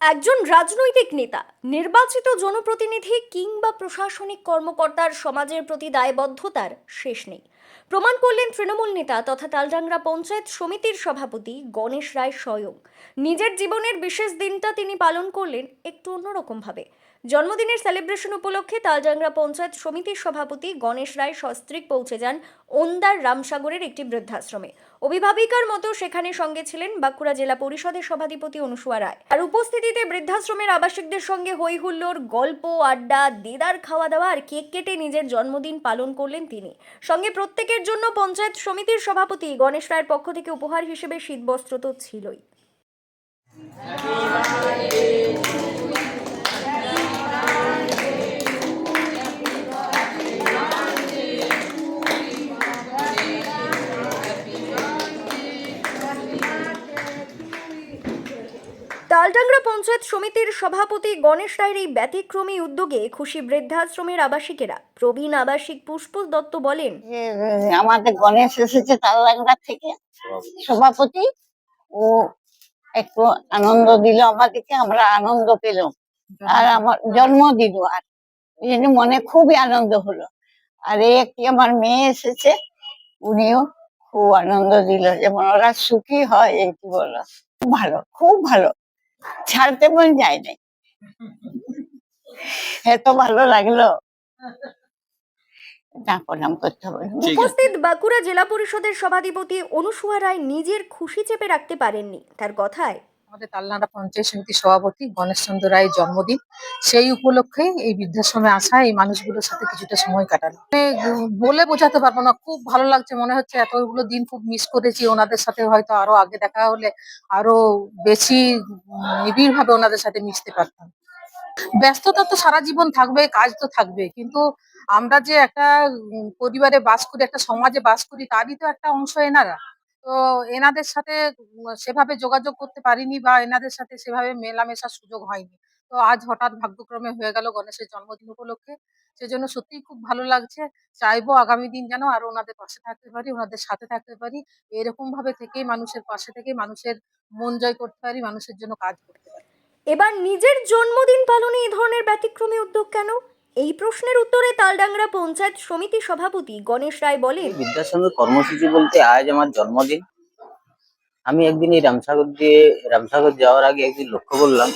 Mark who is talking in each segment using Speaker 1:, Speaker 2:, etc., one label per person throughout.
Speaker 1: একজন রাজনৈতিক নেতা, নির্বাচিত জনপ্রতিনিধি কিংবা প্রশাসনিক কর্মকর্তার সমাজের প্রতি দায়বদ্ধতার শেষ নেই। প্রমাণ করলেন তৃণমূল নেতা তথা তালডাংরা পঞ্চায়েত সমিতির সভাপতি গণেশ রায় স্বয়ং। নিজের জীবনের বিশেষ দিনটা তিনি পালন করলেন একটু অন্যরকমভাবে। জন্মদিনের সেলিব্রেশন উপলক্ষে তালডাংরা পঞ্চায়েত সমিতির সভাপতি গণেশ রায় সস্ত্রীক পৌঁছে যান ওন্দার রামসাগরের একটি বৃদ্ধাশ্রমে। অভিভাবিকার মতো সেখানে সঙ্গে ছিলেন বাঁকুড়া জেলা পরিষদের সভাধিপতি অনুসুয়া রায়। আর উপস্থিতিতে বৃদ্ধাশ্রমের আবাসিকদের সঙ্গে হই হুল্লোড় গল্প, আড্ডা, দেদার খাওয়া দাওয়া আর কেক কেটে নিজের জন্মদিন পালন করলেন তিনি। সঙ্গে প্রত্যেকের জন্য পঞ্চায়েত সমিতির সভাপতি গণেশ রায়ের পক্ষ থেকে উপহার হিসেবে শীতবস্ত্র তো ছিলই। তালডাংরা পঞ্চায়েত সমিতির সভাপতি গণেশ রায়ের এই ব্যতিক্রমী উদ্যোগে খুশি বৃদ্ধাশ্রমের আবাসিকেরা, প্রবীণ আবাসিক পুষ্প দত্ত বলেন
Speaker 2: আমাদের গণেশ এসেছে তালডাংরা থেকে, সভাপতি। ও একটু আনন্দ দিল আমাদেরকে, আমরা আনন্দ পেলাম। আর আমার জন্মদিন আর, এই জন্য মনে খুবই আনন্দ হলো। আর এই একটি আমার মেয়ে এসেছে, উনিও খুব আনন্দ দিল, যেমন ওরা সুখী হয়, এই কি বলো? খুব ভালো খুব ভালো। ছাড়তে মন যায় নাই। এত ভালো লাগল।
Speaker 1: উপস্থিত বাঁকুড়া জেলা পরিষদের সভাধিপতি অনুসুয়া রায় নিজের খুশি চেপে রাখতে পারেননি। তার কথায়
Speaker 3: আমাদের তালনাড়া পঞ্চায়েত সমিতির সভাপতি গণেশ চন্দ্র রায়ের জন্মদিন। সেই উপলক্ষে এই বৃদ্ধাশ্রমে আসা এই মানুষগুলোর সাথে কিছুটা সময় কাটানো বলে বোঝাতে পারব না, খুব ভালো লাগছে, মনে হচ্ছে এতগুলো দিন খুব মিস করেছি, ওনাদের সাথে হয়তো আরও আগে দেখা হলে আরও বেশি নিবিড় ভাবে ওনাদের সাথে মিশতে পারতাম। ব্যস্ততা তো সারা জীবন থাকবে, কাজ তো থাকবে, কিন্তু আমরা যে একটা পরিবারে বাস করি, একটা সমাজে বাস করি, তারই তো একটা অংশ এনারা। তো এনাদের সাথে সেভাবে যোগাযোগ করতে পারিনি বা এনাদের সাথে সেভাবে মেলামেশার সুযোগ হয়নি। তো আজ হঠাৎ ভাগ্যক্রমে হয়ে গেল গণেশের জন্মদিন উপলক্ষে। সেজন্য সত্যিই খুব ভালো লাগছে। চাইব আগামী দিন যেন আরও ওনাদের পাশে থাকতে পারি, ওনাদের সাথে থাকতে পারি। এরকম ভাবে থেকেই মানুষের পাশে থেকে মানুষের মন জয় করতে পারি, মানুষের জন্য কাজ করতে পারি।
Speaker 1: এবার নিজের জন্মদিন পালনে এই ধরনের ব্যতিক্রমী উদ্যোগ কেন? এই প্রশ্নের উত্তরে তালডাংরা পঞ্চায়েত সমিতি সভাপতি গণেশ রায় বলেন
Speaker 4: এই বিদ্যাসঙ্গে কর্মসূচি বলতে আজ আমার জন্মদিন। আমি একদিন এই রামসাগর দিয়ে, রামসাগর যাওয়ার আগে একদিন লক্ষ্য করলাম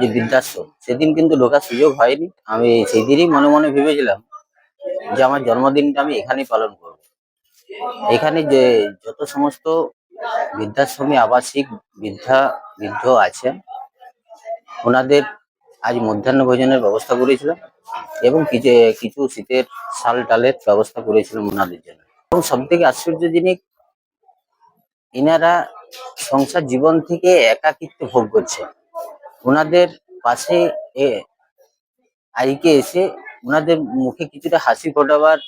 Speaker 4: যে বৃদ্ধাশ্রম। সেদিন কিন্তু ঢোকার সুযোগ হয়নি। আমি সেই দিনই মনে মনে ভেবেছিলাম যে আমার জন্মদিনটা আমি এখানেই পালন করব। এখানে যে যত সমস্ত বৃদ্ধাশ্রমী আবাসিক বৃদ্ধা, বৃদ্ধ আছেন, ওনাদের আজ মধ্যাহ্ন ভোজনের ব্যবস্থা করেছিলাম এবং কিছু কিছু শীতের শাল টালের ব্যবস্থা করেছিলাম ওনাদের জন্য। এবং সব থেকে আশ্চর্য জিনিস এনারা সংসার জীবন থেকে একাকিত্ব ভোগ করছে ওনাদের পাশে এ আজকে এসে ওনাদের মুখে কিছুটা হাসি ফোটাবার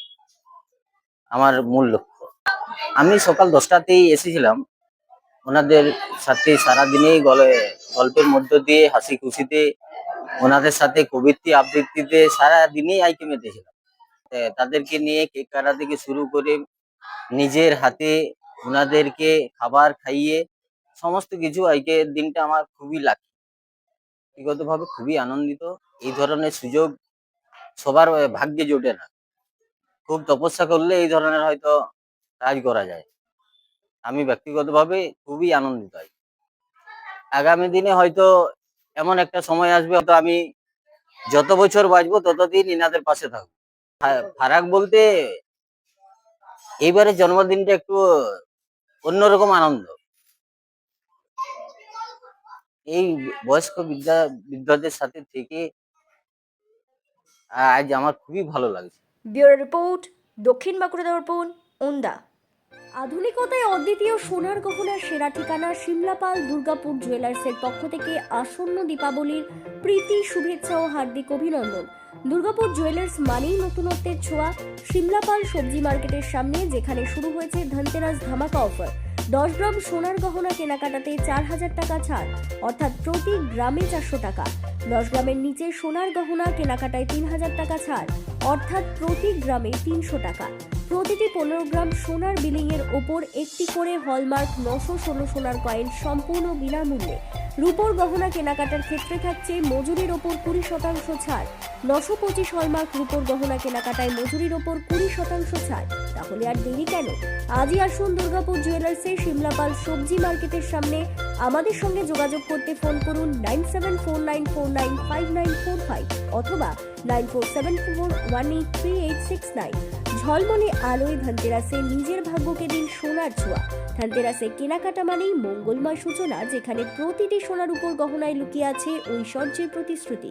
Speaker 4: আমার মূল লক্ষ্য। আমি সকাল দশটাতেই এসেছিলাম। ওনাদের সাথে সারাদিনেই গলে, গল্পের মধ্য দিয়ে হাসি খুশিতে ওনাদের সাথে কবিত্তি আবৃত্তিতে সারা দিনেই আইকে মেতেছিলাম। তাদেরকে নিয়ে কেক কাটা থেকে শুরু করে নিজের হাতে ওনাদেরকে খাবার খাইয়ে সমস্ত কিছু আজকে দিনটা আমার খুবই লাকি। ব্যক্তিগত ভাবে খুবই আনন্দিত। এই ধরনের সুযোগ সবার ভাগ্যে জোটে না। খুব তপস্যা করলে এই ধরনের হয়তো কাজ করা যায়। আমি ব্যক্তিগতভাবে খুবই আনন্দিত আগামী দিনে হয়তো এমন একটা সময় আসবে, হয়তো আমি যত বছর বাঁচবো ততদিন ইনাদের পাশে থাকব। ফা- ফারাক বলতে এইবারের জন্মদিনটা একটু অন্যরকম আনন্দ। এই বয়স্ক বিদ্যা বৃদ্ধদের সাথে থেকে আজ আমার খুবই ভালো লাগছে।
Speaker 1: ব্যুরো রিপোর্ট, দক্ষিণ বাঁকুড়া দর্পণ ওন্দা আধুনিকতায় অদ্বিতীয় সোনার গহনার সেরা ঠিকানা সিমলাপাল দুর্গাপুর জুয়েলার্সের পক্ষ থেকে আসন্ন দীপাবলির প্রীতি, শুভেচ্ছা ও হার্দিক অভিনন্দন। দুর্গাপুর জুয়েলার্স মানেই নতুনত্বের ছোঁয়া। সিমলাপাল সবজি মার্কেটের সামনে যেখানে শুরু হয়েছে ধনতেরাস ধামাকা অফার। দশ গ্রাম সোনার গহনা কেনাকাটাতে চার হাজার টাকা ছাড়, অর্থাৎ প্রতি গ্রামে চারশো টাকা। দশ গ্রামের নিচে সোনার গহনা কেনাকাটায় তিন হাজার টাকা ছাড়, অর্থাৎ প্রতি গ্রামে তিনশো টাকা। প্রতিটি পনেরো গ্রাম সোনার বিলিং এর ওপর একটি করে হলমার্ক নশো ষোলো সোনার কয়েন সম্পূর্ণ বিনামূল্যে। রূপোর গহনা কেনাকাটার ক্ষেত্রে থাকছে মজুরির ওপর কুড়ি শতাংশ ছাড়। নশো পঁচিশ হলমার্ক রূপোর গহনা কেনাকাটায় মজুরির ওপর কুড়ি শতাংশ ছাড়। তাহলে আর দেরি কেন? আজই আসুন দুর্গাপুর জুয়েলার্সে সিমলাপাল সবজি মার্কেটের সামনে। আমাদের সঙ্গে যোগাযোগ করতে ফোন করুন nine seven four nine four nine five nine four five অথবা nine four seven four one eight three eight six nine. ঝলমলে আলোয় ধনতেরাসে নিজের ভাগ্যকে দিন সোনার ছোঁয়া। ধনতেরাসে কেনাকাটা মানেই মঙ্গলময় সূচনা, যেখানে প্রতিটি সোনার উপর গহনায় লুকিয়ে আছে ঐশ্বর্যের প্রতিশ্রুতি।